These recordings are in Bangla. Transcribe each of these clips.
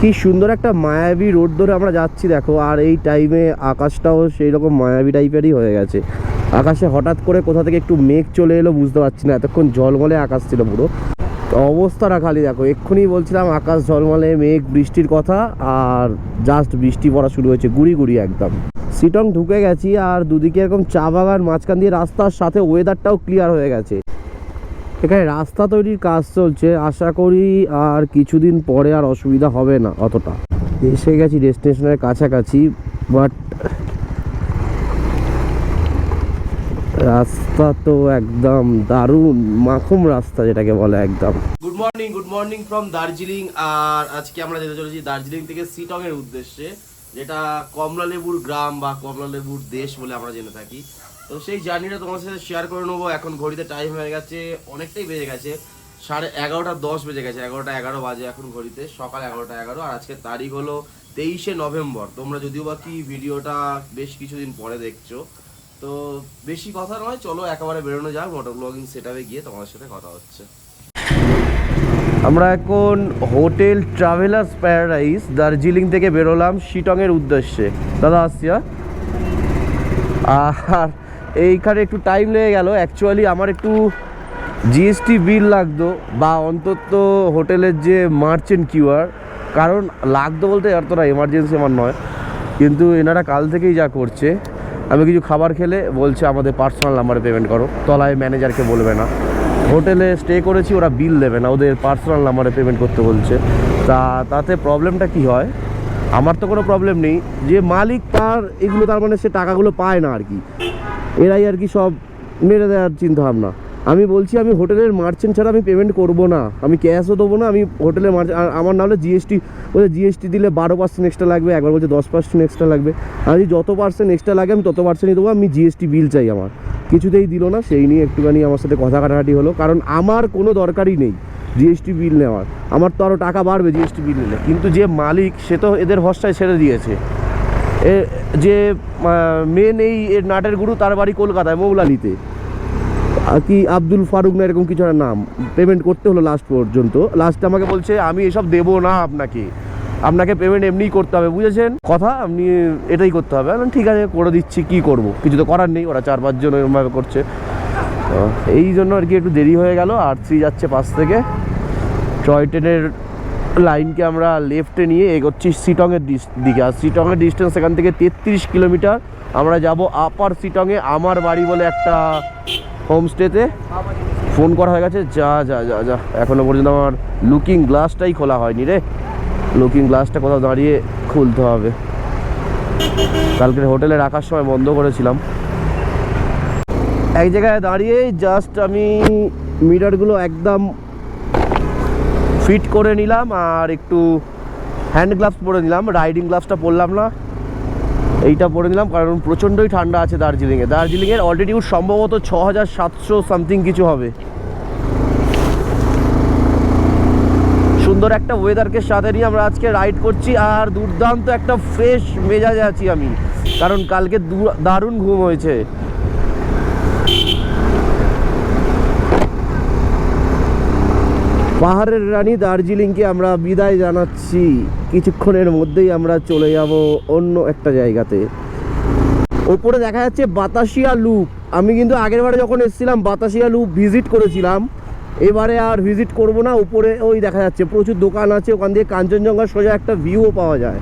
কি সুন্দর একটা মায়াবী রোড ধরে আমরা যাচ্ছি, দেখো। আর এই টাইমে আকাশটাও সেই রকম মায়াবী টাইপেরই হয়ে গেছে। আকাশে হঠাৎ করে কোথা থেকে একটু মেঘ চলে এলো বুঝতে পারছি না। এতক্ষণ জলমলে আকাশ ছিল পুরো। অবস্থাটা খালি, দেখো। এক্ষুনি বলছিলাম, আকাশ ঝলমলে, মেঘ, বৃষ্টির কথা, আর জাস্ট বৃষ্টি পড়া শুরু হয়েছে, গুড়ি গুড়ি একদম। সিটং ঢুকে গেছি, আর দুদিকে এরকম চা বাগান, মাঝখান দিয়ে রাস্তার সাথে ওয়েদারটাও ক্লিয়ার হয়ে গেছে। এখানে রাস্তা তৈরির কাজ চলছে। আশা করি আর কিছুদিন পরে আর অসুবিধা হবে না অতটা। এসে গেছি ডেস্টিনেশনের কাছাকাছি বাট রাস্তা তো একদম দারুণ, মাখুম রাস্তা যেটাকে বলে একদম। Good morning good morning from Darjeeling আর আজকে আমরা যেতে চলেছি দার্জিলিং থেকে সিটং এর উদ্দেশ্যে, যেটা কমলা লেবুর গ্রাম বা কমলা লেবুর দেশ বলে আমরা জেনে থাকি। তো সেই জার্নিটা তোমার সাথে শেয়ার করে নেব। এখন ঘড়িতে টাইম হয়ে গেছে, অনেকটাই বেজে গেছে। সাড়ে এগারোটা দশ বেজে গেছে, এগারোটা এগারো বাজে এখন ঘড়িতে, সকাল এগারোটা এগারো। আর আজকে তারিখ হলো তেইশে নভেম্বর। তোমরা যদিও বা কি ভিডিওটা বেশ কিছুদিন পরে দেখছ, তো বেশি কথা নয়, চলো একেবারে বেরোনো যাক মোটর ব্লগিং সেটাবে গিয়ে তোমাদের সাথে কথা হচ্ছে। আমরা এখন হোটেল ট্রাভেলার্স প্যারাডাইস দার্জিলিং থেকে বেরোলাম শিটংয়ের উদ্দেশ্যে। দাদা আসছি হ্যাঁ? আর এইখানে একটু টাইম লেগে গেল। অ্যাকচুয়ালি আমার একটু জিএসটি বিল লাগতো বা অন্তত হোটেলের যে মার্চেন্ট কিউআর কারণ লাগতো বলতে এতটা এমার্জেন্সি আমার নয়। কিন্তু এনারা কাল থেকেই যা করছে, আমি কিছু খাবার খেলে বলছে আমাদের পার্সোনাল নাম্বারে পেমেন্ট করো। তলায় ম্যানেজারকে বলবে না। হোটেলে স্টে করেছি, ওরা বিল দেবে না। ওদের পার্সোনাল নাম্বারে পেমেন্ট করতে বলছে। তা তাতে প্রবলেমটা কি হয়? আমার তো কোনো প্রবলেম নেই। যে মালিক তার, এগুলো তার মানে সে টাকাগুলো পায় না আর কি। এরাই আর কি সব মেরে দেওয়ার চিন্তা ভাবনা আমি বলছি, আমি হোটেলের মার্চেন্ট ছাড়া আমি পেমেন্ট করব না। আমি ক্যাশও দেবো না, আমি হোটেলের মার্চেন্ট আমার নাহলে জিএসটি ওদের জিএসটি দিলে বারো পার্সেন্ট এক্সট্রা লাগবে, একবার বলছে দশ পার্সেন্ট এক্সট্রা লাগবে। আমি যত পার্সেন্ট এক্সট্রা লাগে, আমি তত পার্সেন্টই দেবো, আমি জিএসটি বিল চাই আমার। কিছুতেই দিল না, সেই নিয়ে একটুখানি আমার সাথে কথা কাটাকাটি হলো। কারণ আমার কোনো দরকারই নেই জিএসটি বিল নেওয়ার। আমার তো আরও টাকা বাড়বে জিএসটি বিল নিলে। কিন্তু যে মালিক, সে তো এদের হস্তায় ছেড়ে দিয়েছে। যে মেন এই এর নাটের গুরু তার বাড়ি কলকাতায়, মৌলালিতে। আর কি আব্দুল ফারুক না এরকম কিছু একটা নাম। পেমেন্ট করতে হলো লাস্ট পর্যন্ত। লাস্টে আমাকে বলছে, আমি এসব দেবো না আপনাকে। আপনাকে পেমেন্ট এমনিই করতে হবে, বুঝেছেন? কথা, আপনি এটাই করতে হবে। ঠিক আছে, করে দিচ্ছি, কি করব? কিছু তো করার নেই, ওরা চার পাঁচজন এরকমভাবে করছে। এই জন্য আর কি একটু দেরি হয়ে গেল, আর থ্রি যাচ্ছে পাশ থেকে। টয় ট্রেনের লাইনকে আমরা লেফটে নিয়ে এগোচ্ছি সিটংয়ের দিকে। আর সিটংয়ের ডিস্টেন্স এখান থেকে তেত্রিশ কিলোমিটার। আমরা যাব আপার সিটংয়ে, আমার বাড়ি বলে একটা হোমস্টেতে ফোন করা হয়ে গেছে, যা যা যা যা। এখনও পর্যন্ত আমার লুকিং গ্লাসটাই খোলা হয়নি রে। লুকিং গ্লাসটা কোথাও দাঁড়িয়ে খুলতে হবে। কালকে হোটেলে রাখার সময় বন্ধ করেছিলাম। এক জায়গায় দাঁড়িয়ে জাস্ট আমি মিটারগুলো একদম ফিট করে নিলাম আর একটু হ্যান্ড গ্লাভস পরে নিলাম রাইডিং গ্লাভসটা পরলাম না। এইটা পরে নিলাম, কারণ প্রচণ্ডই ঠান্ডা আছে দার্জিলিংয়ে। দার্জিলিংয়ের অলরেডিউড সম্ভবত ছ হাজার সাতশো সামথিং কিছু হবে। সুন্দর একটা ওয়েদারকে সাথে নিয়ে আমরা আজকে রাইড করছি, আর দুর্দান্ত একটা ফ্রেশ মেজাজে আছি আমি। কারণ কালকে দারুণ ঘুম হয়েছে। পাহাড়ের রানী দার্জিলিংকে আমরা বিদায় জানাচ্ছি। কিছুক্ষণের মধ্যেই আমরা চলে যাব অন্য একটা জায়গাতে। ওপরে দেখা যাচ্ছে বাতাসিয়া লুপ। আমি কিন্তু আগের বারে যখন এসেছিলাম, বাতাসিয়া লুপ ভিজিট করেছিলাম। এবারে আর ভিজিট করব না। উপরে ওই দেখা যাচ্ছে, প্রচুর দোকান আছে। ওখান দিয়ে কাঞ্চনজঙ্ঘা সোজা একটা ভিউও পাওয়া যায়।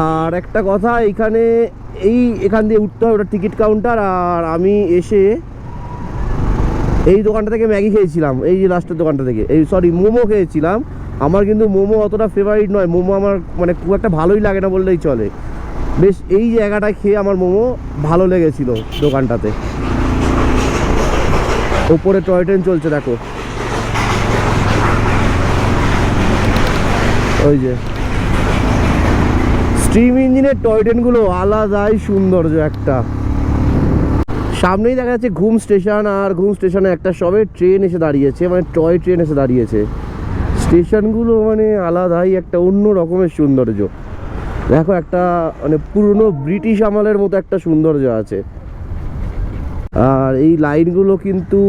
আর একটা কথা, এখানে এই এখান দিয়ে উঠতে হবে, ওটা টিকিট কাউন্টার আর আমি এসে এই দোকানটা থেকে ম্যাগি খেয়েছিলাম, এই যে লাস্টের দোকানটা থেকে। এই সরি মোমো খেয়েছিলাম। আমার কিন্তু মোমো অতটা ফেভারিট নয়। মোমো আমার মানে খুব একটা ভালোই লাগে না বললেই চলে। বেশ, এই জায়গাটায় খেয়ে আমার মোমো ভালো লেগেছিল দোকানটাতে। ওপরে টয় ট্রেন চলছে, দেখো। ওই যে। স্টিম ইঞ্জিনের টয় ট্রেনগুলো আলাদাই সৌন্দর্য একটা। সামনেই দেখা যাচ্ছে ঘুম স্টেশন আর ঘুম স্টেশনে একটা সবে ট্রেন এসে দাঁড়িয়েছে মানে টয় ট্রেন এসে দাঁড়িয়েছে। স্টেশনগুলো মানে আলাদাই, একটা অন্য রকমের সৌন্দর্য। দেখো একটা মানে পুরনো ব্রিটিশ আমলের মতো একটা সৌন্দর্য আছে। আর এই লাইনগুলো কিন্তু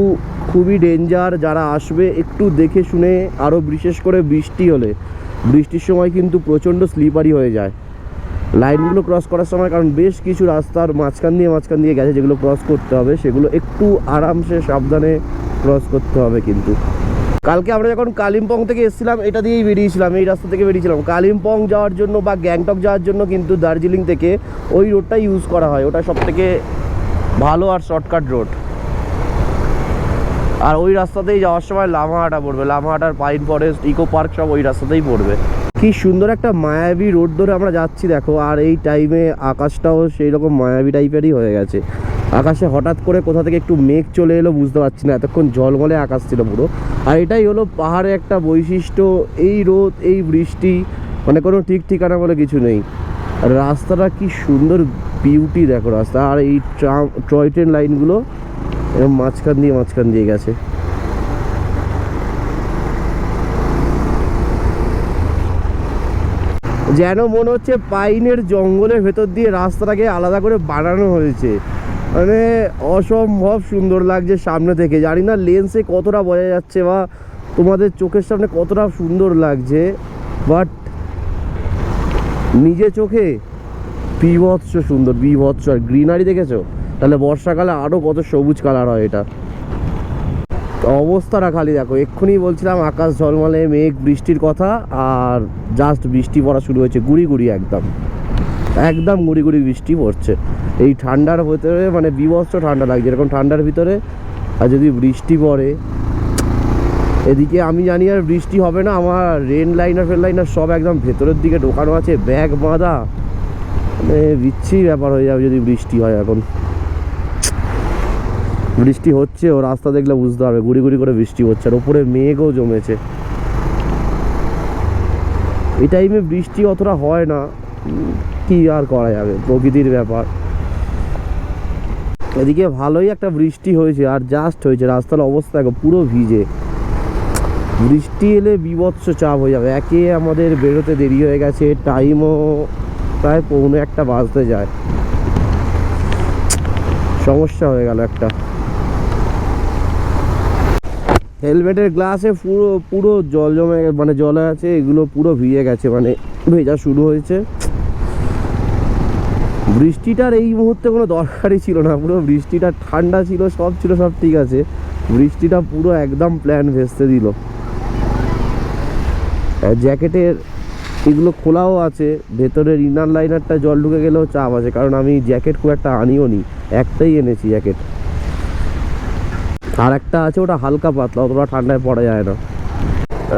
খুবই ডেঞ্জার, যারা আসবে একটু দেখে শুনে আরও বিশেষ করে বৃষ্টি হলে। বৃষ্টির সময় কিন্তু প্রচণ্ড স্লিপারি হয়ে যায়। লাইনগুলো ক্রস করার সময়, কারণ বেশ কিছু রাস্তার মাঝখান দিয়ে মাঝখান দিয়ে গেছে যেগুলো ক্রস করতে হবে, সেগুলো একটু আরামসে সাবধানে ক্রস করতে হবে কিন্তু। কালকে আমরা যখন কালিম্পং থেকে এসেছিলাম, এটা দিয়েই বেরিয়েছিলাম, এই রাস্তা থেকে বেরিয়েছিলাম। কালিম্পং যাওয়ার জন্য বা গ্যাংটক যাওয়ার জন্য কিন্তু দার্জিলিং থেকে ওই রোডটা ইউজ করা হয়। ওটা সব থেকে ভালো আর শর্টকাট রোড আর ওই রাস্তাতেই যাওয়ার সময় লামাহাটা পড়বে। লামাহাটার পাইন ফরেস্ট ইকো পার্ক সব ওই রাস্তাতেই পড়বে। কি সুন্দর একটা মায়াবী রোড ধরে আমরা যাচ্ছি, দেখো। আর এই টাইমে আকাশটাও সেই রকম মায়াবী টাইপেরই হয়ে গেছে। আকাশে হঠাৎ করে কোথা থেকে একটু মেঘ চলে এলো বুঝতে পারছি না। এতক্ষণ জলমলে আকাশ ছিল পুরো। আর এটাই হলো পাহাড়ে একটা বৈশিষ্ট্য। এই রোদ, এই বৃষ্টি মানে কোনো ঠিক ঠিকানা বলে কিছু নেই। আর রাস্তাটা কি সুন্দর বিউটি দেখো রাস্তা। আর এই ট্রাম, টয় ট্রেন লাইনগুলো মাঝখান দিয়ে মাঝখান দিয়ে গেছে। যেন মনে হচ্ছে পাইনের জঙ্গলের ভেতর দিয়ে রাস্তাটাকে আলাদা করে বানানো হয়েছে। মানে অসম্ভব সুন্দর লাগছে সামনে থেকে। জানি না লেন্সে কতটা বোঝা যাচ্ছে বা তোমাদের চোখের সামনে কতটা সুন্দর লাগছে বাট নিজে চোখে বিভৎস সুন্দর, বিভৎস। আর গ্রিনারি দেখেছ? তাহলে বর্ষাকালে আরও কত সবুজ কালার হয় এটা। অবস্থাটা খালি দেখো, এক্ষুনি বলছিলাম আকাশ ঝলমলে মেঘ, বৃষ্টির কথা আর জাস্ট বৃষ্টি পড়া শুরু হয়েছে, গুড়ি গুড়ি একদম। একদম গুড়ি গুড়ি বৃষ্টি পড়ছে। এই ঠান্ডার ভিতরে মানে বিভৎস ঠান্ডা লাগছে, এরকম ঠান্ডার ভিতরে আর যদি বৃষ্টি পড়ে, এদিকে আমি জানি আর বৃষ্টি হবে না, আমার রেন লাইনার ফেন লাইনার সব একদম ভেতরের দিকে ঢোকানো আছে, ব্যাগ বাঁধা। মানে বিচ্ছিরি ব্যাপার হয়ে যাবে যদি বৃষ্টি হয় এখন। বৃষ্টি হচ্ছে, ও রাস্তা দেখলে বুঝতে হবে গুড়ি গুড়ি করে বৃষ্টি হচ্ছে, আর ওপরে মেঘও জমেছে। এই টাইমে বৃষ্টি অতটা হয় না। কি আর করা যাবে? প্রকৃতির ব্যাপার। এদিকে ভালোই একটা বৃষ্টি হয়েছে, আর জাস্ট হয়েছে। রাস্তার অবস্থা দেখো, পুরো ভিজে। বৃষ্টি এলে বিভৎস চাপ হয়ে যাবে। একে আমাদের বেরোতে দেরি হয়ে গেছে টাইমও প্রায় পৌনে একটা বাজতে যায়। সমস্যা হয়ে গেল একটা। হেলমেটের গ্লাসে পুরো পুরো জল জমে মানে জলে আছে, এগুলো পুরো ভিজে গেছে মানে ভেজা শুরু হয়েছে। বৃষ্টিটার এই মুহূর্তে কোনো দরকারই ছিল না, পুরো বৃষ্টিটা, ঠান্ডা ছিল, সব ছিল, সব ঠিক আছে। বৃষ্টিটা পুরো একদম প্ল্যান ভেস্তে দিল। জ্যাকেটের, এগুলো খোলাও আছে, ভেতরের ইনার লাইনারটা জল ঢুকে গেলেও চাপ আছে, কারণ আমি জ্যাকেট খুব একটা আনিও নি, একটাই এনেছি জ্যাকেট। আর একটা আছে, ওটা হালকা পাতলা, অতটা ঠান্ডায় পড়া যায় না।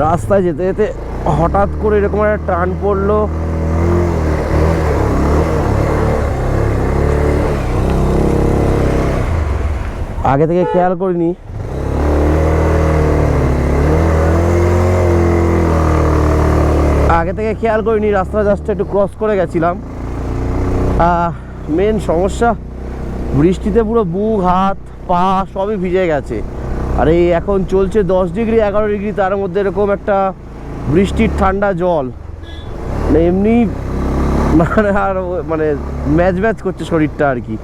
রাস্তায় যেতে যেতে হঠাৎ করে এরকম একটা টান পড়ল। আগে থেকে খেয়াল করিনি। আগে থেকে খেয়াল করিনি রাস্তা জাস্ট একটু ক্রস করে গেছিলাম। মেন সমস্যা বৃষ্টিতে পুরো বুক, হাত, পা সবই ভিজে গেছে। আর এই এখন চলছে দশ ডিগ্রি, এগারো ডিগ্রি, তার মধ্যে এরকম একটা বৃষ্টির ঠান্ডা জল। মানে এমনি মানে আর মানে ম্যাচ ম্যাচ করছে শরীরটা আর কি।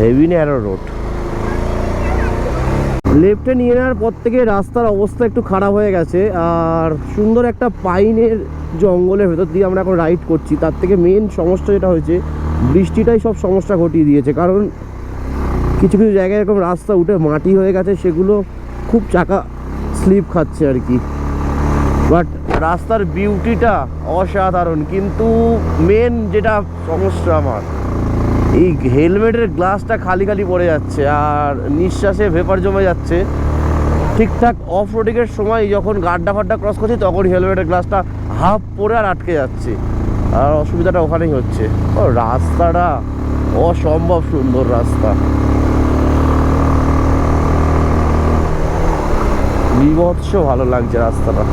হেভি ন্যারো রোড লেফটে নিয়ে নেওয়ার পর থেকে রাস্তার অবস্থা একটু খারাপ হয়ে গেছে। আর সুন্দর একটা পাইনের জঙ্গলের ভেতর দিয়ে আমরা এখন রাইড করছি। তার থেকে মেন সমস্যা যেটা হয়েছে, বৃষ্টিটাই সব সমস্যা ঘটিয়ে দিয়েছে। কারণ কিছু কিছু জায়গায় এরকম রাস্তা উঠে মাটি হয়ে গেছে, সেগুলো খুব চাকা স্লিপ খাচ্ছে আর কি। বাট রাস্তার বিউটিটা অসাধারণ। কিন্তু মেন যেটা সমস্যা আমার এই হেলমেটের গ্লাসটা খালি খালি পড়ে যাচ্ছে আর নিঃশ্বাসে ভেপার জমে যাচ্ছে। ঠিকঠাক অফ রোডিংয়ের সময় যখন গাড্ডা ফাড্ডা ক্রস করছি, তখন হেলমেটের গ্লাসটা হাফ পরে আর আটকে যাচ্ছে। আর অসুবিধাটা ওখানেই হচ্ছে। ও রাস্তাটা অসম্ভব সুন্দর রাস্তা। বিভৎস ভালো লাগছে রাস্তাটা।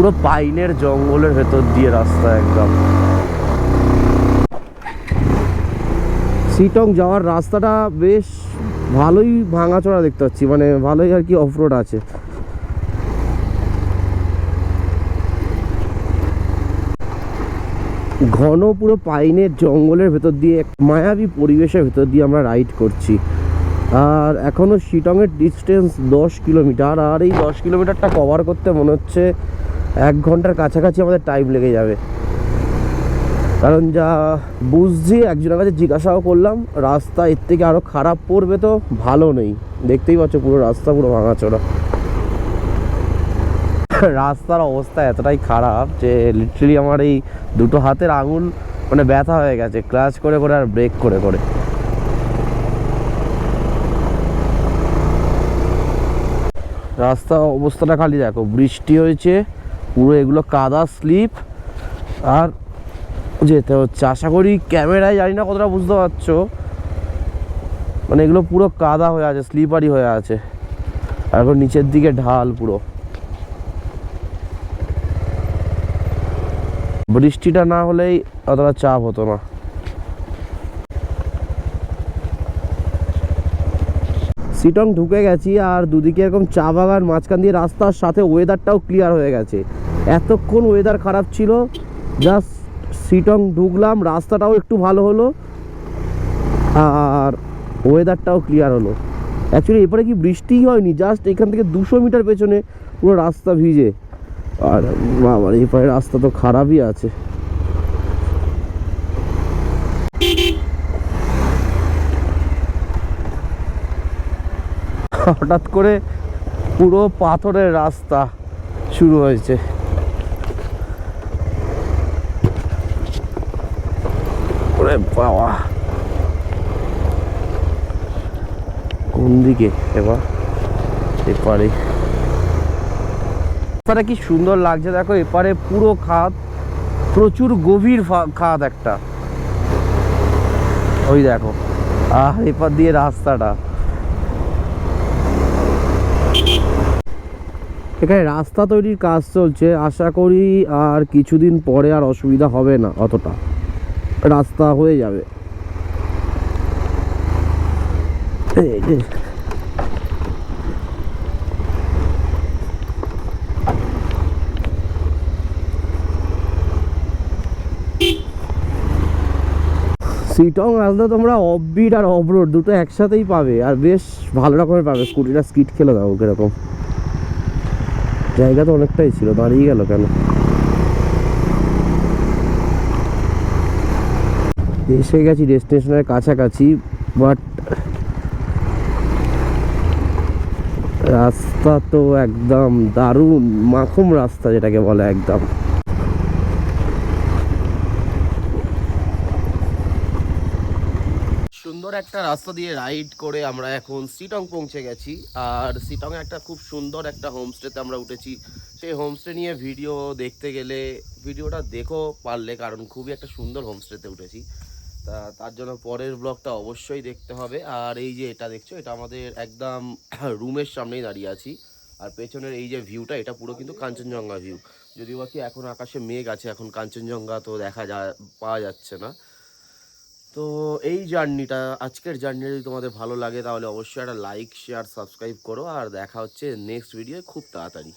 পুরো পাইনের জঙ্গলের ভেতর দিয়ে রাস্তা একদম। সিটং যাওয়ার রাস্তাটা বেশ ভালোই ভাঙাচোরা দেখতে পাচ্ছি মানে ভালোই আর কি অফরোড আছে। ঘন পুরো পাইনের জঙ্গলের ভেতর দিয়ে, এক মায়াবী পরিবেশের ভেতর দিয়ে আমরা রাইড করছি। আর এখনও শিটংয়ের ডিস্টেন্স দশ কিলোমিটার আর এই দশ কিলোমিটারটা কভার করতে মনে হচ্ছে এক ঘণ্টার কাছাকাছি আমাদের টাইম লেগে যাবে। কারণ যা বুঝছি, একজনের কাছে জিজ্ঞাসাও করলাম, রাস্তা এর থেকে আরও খারাপ পড়বে তো ভালো নেই। দেখতেই পাচ্ছ পুরো রাস্তা পুরো ভাঙাচোরা। রাস্তার অবস্থা এতটাই খারাপ যে লিটারালি আমার এই দুটো হাতের আঙুল মানে ব্যথা হয়ে গেছে ক্লাচ করে করে আর ব্রেক করে করে। রাস্তা অবস্থাটা খালি দেখো, বৃষ্টি হয়েছে পুরো এগুলো কাদা স্লিপ। আর যেতে হচ্ছে। আশা করি ক্যামেরায় জানি না কতটা বুঝতে পারছ। মানে এগুলো পুরো কাদা হয়ে আছে স্লিপারই হয়ে আছে। আর এখন নিচের দিকে ঢাল পুরো। বৃষ্টিটা না হলেই অতটা চাপ হতো না। সিটং ঢুকে গেছি আর দুদিকে এরকম চা বাগান, মাঝখান দিয়ে রাস্তার সাথে ওয়েদারটাও ক্লিয়ার হয়ে গেছে। এতক্ষণ ওয়েদার খারাপ ছিল জাস্ট সিটং ঢুকলাম, রাস্তাটাও একটু ভালো হলো, আর ওয়েদারটাও ক্লিয়ার হলো। অ্যাকচুয়ালি এরপরে কি বৃষ্টিই হয়নি জাস্ট এখান থেকে দুশো মিটার পেছনে পুরো রাস্তা ভিজে। আর বাবার, এরপরে রাস্তা তো খারাপই আছে। হঠাৎ করে পুরো পাথরের রাস্তা শুরু হয়েছে। ওরে বাবা। কোন দিকে? এবার এপারে। কি সুন্দর লাগছে, দেখো, এপারে পুরো খাদ প্রচুর গভীর খাদ একটা। ওই দেখো আর এপার দিয়ে রাস্তাটা। এখানে রাস্তা তৈরির কাজ চলছে, আশা করি আর কিছুদিন পরে আর অসুবিধা হবে না, অতটা। রাস্তা হয়ে যাবে। সিটং রাস্তা তোমরা অফবিট আর অফরোড দুটো একসাথেই পাবে, আর বেশ ভালো রকমের পাবে। স্কুটিটা স্কিট খেলে দাও কীরকম। জায়গা তো অনেকটাই ছিল, দাঁড়িয়ে গেল কেন? এসে গেছি ডেস্টিনেশনের কাছাকাছি বাট রাস্তা তো একদম দারুণ, মাখুম রাস্তা যেটাকে বলে একদম। সুন্দর একটা রাস্তা দিয়ে রাইড করে আমরা এখন সিটং পৌঁছে গেছি, আর সিটং একটা খুব সুন্দর একটা হোমস্টেতে আমরা উঠেছি। সেই হোমস্টে নিয়ে ভিডিও দেখতে গেলে ভিডিওটা দেখো পারলে, কারণ খুবই একটা সুন্দর হোমস্টেতে উঠেছি। তা তার জন্য পরের ব্লগটা অবশ্যই দেখতে হবে। আর এই যে এটা দেখছ, এটা আমাদের একদম রুমের সামনেই দাঁড়িয়ে আছি। আর পেছনের এই যে ভিউটা এটা পুরো কিন্তু কাঞ্চনজঙ্ঘা ভিউ যদিও বা কি এখন আকাশে মেঘ আছে, এখন কাঞ্চনজঙ্ঘা তো দেখা যা, পাওয়া যাচ্ছে না। তো এই জার্নিটা, আজকের জার্নি যদি তোমাদের ভালো লাগে, তাহলে অবশ্যই একটা লাইক শেয়ার সাবস্ক্রাইব করো। আর দেখা হচ্ছে নেক্সট ভিডিও খুব তাড়াতাড়ি।